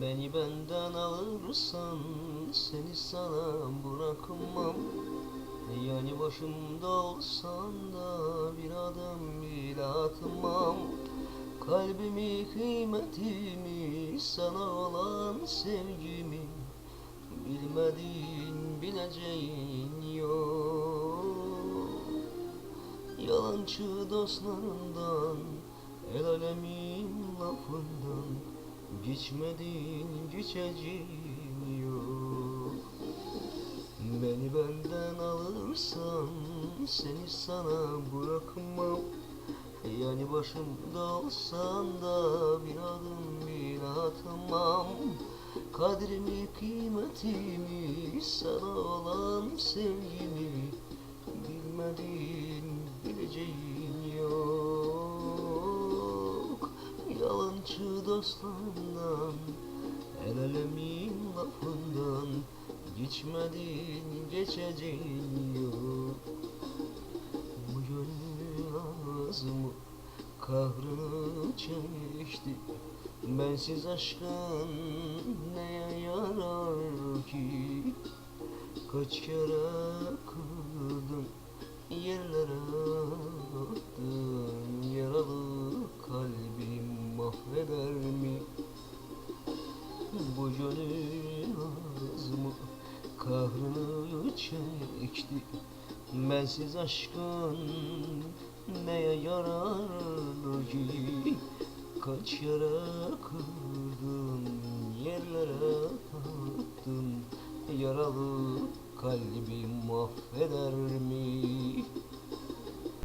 Beni benden alırsan seni sana bırakmam. Yani başımda olsan da bir adım bile atmam Kalbimi kıymetimi sana olan sevgimi Bilmediğin bileceğin yok. Yalancı dostlarından El alemin lafından Geçmedin geçeceğin yok. Beni benden alırsan Seni sana bırakmam. Yani başımda olsan da Bir adım bile atmam Kadrimi kıymetimi Sana olan sevgimi Bilmediğin bileceğin Yalancı dostlarından El alemin lafından Geçmedin geçeceğin yok. Bu gönül ağzımı kahrını çekti. Bensiz aşkın neye yarar ki? Kaç kere kırdım yerlere mahveder mi? Bu gönül ağzımı kahrını çekti Bensiz aşkın neye yarar ki Kaç yere kırdın yerlere attın Yaralı kalbim mahveder mi?